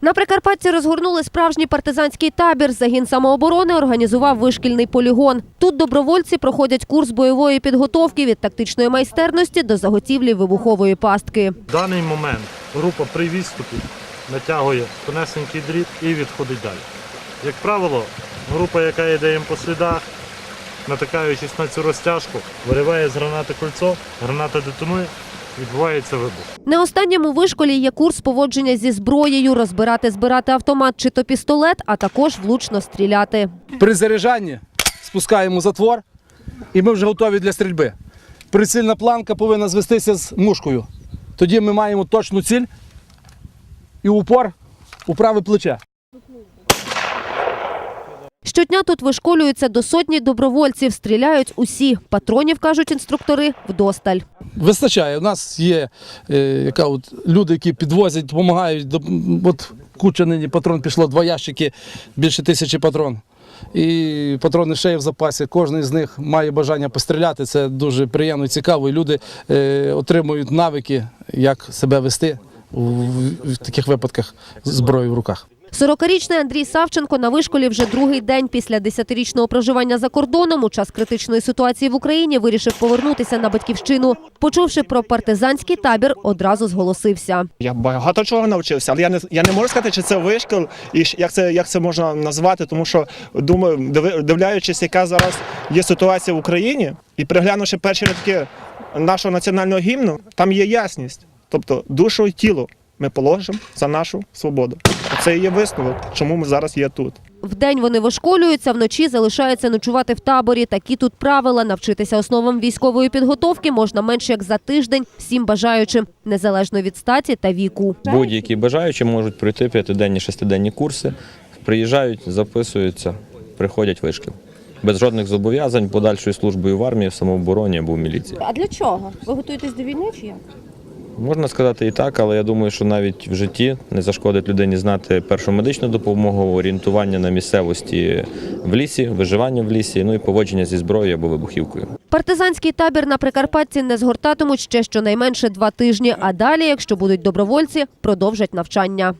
На Прикарпатті розгорнули справжній партизанський табір. Загін самооборони організував вишкільний полігон. Тут добровольці проходять курс бойової підготовки від тактичної майстерності до заготівлі вибухової пастки. В даний момент група при відступі натягує тонесенький дріт і відходить далі. Як правило, група, яка йде їм по слідах, натикаючись на цю розтяжку, вириває з гранати кольцо, граната детонує, відбувається вибух. На останньому вишколі є курс поводження зі зброєю, розбирати, збирати автомат чи то пістолет, а також влучно стріляти. При заряджанні спускаємо затвор і ми вже готові для стрільби. Прицільна планка повинна звестися з мушкою. Тоді ми маємо точну ціль і упор у праве плече. Щодня тут вишколюються до сотні добровольців. Стріляють усі. Патронів, кажуть інструктори, вдосталь. Вистачає. У нас є е, яка от, люди, які підвозять, допомагають. Доп- От куча нині патрон пішло, два ящики, більше тисячі патрон. І патрони ще є в запасі. Кожен з них має бажання постріляти. Це дуже приємно і цікаво. І люди е, отримують навики, як себе вести у, в таких випадках з зброєю в руках. 40-річний Андрій Савченко на вишколі вже другий день після 10-річного проживання за кордоном у час критичної ситуації в Україні вирішив повернутися на батьківщину. Почувши про партизанський табір, одразу зголосився. Я багато чого навчився, але я не я не можу сказати, чи це вишкіл і як це як це можна назвати, тому що думаю, дивляючись, яка зараз є ситуація в Україні, і приглянувши перші рядки нашого національного гімну, там є ясність. Тобто душу і тіло ми положимо за нашу свободу. Це і є висновок, чому ми зараз є тут. Вдень вони вишколюються, вночі залишаються ночувати в таборі. Такі тут правила. Навчитися основам військової підготовки можна менше як за тиждень всім бажаючим, незалежно від статі та віку. Будь-які бажаючі можуть пройти п'ятиденні, шестиденні курси, приїжджають, записуються, приходять вишкіл. Без жодних зобов'язань подальшою службою в армії, в самообороні або в міліції. А для чого? Ви готуєтесь до війни чи як? Можна сказати і так, але я думаю, що навіть в житті не зашкодить людині знати першу медичну допомогу, орієнтування на місцевості в лісі, виживання в лісі, ну і поводження зі зброєю або вибухівкою. Партизанський табір на Прикарпатті не згортатимуть ще щонайменше два тижні, а далі, якщо будуть добровольці, продовжать навчання.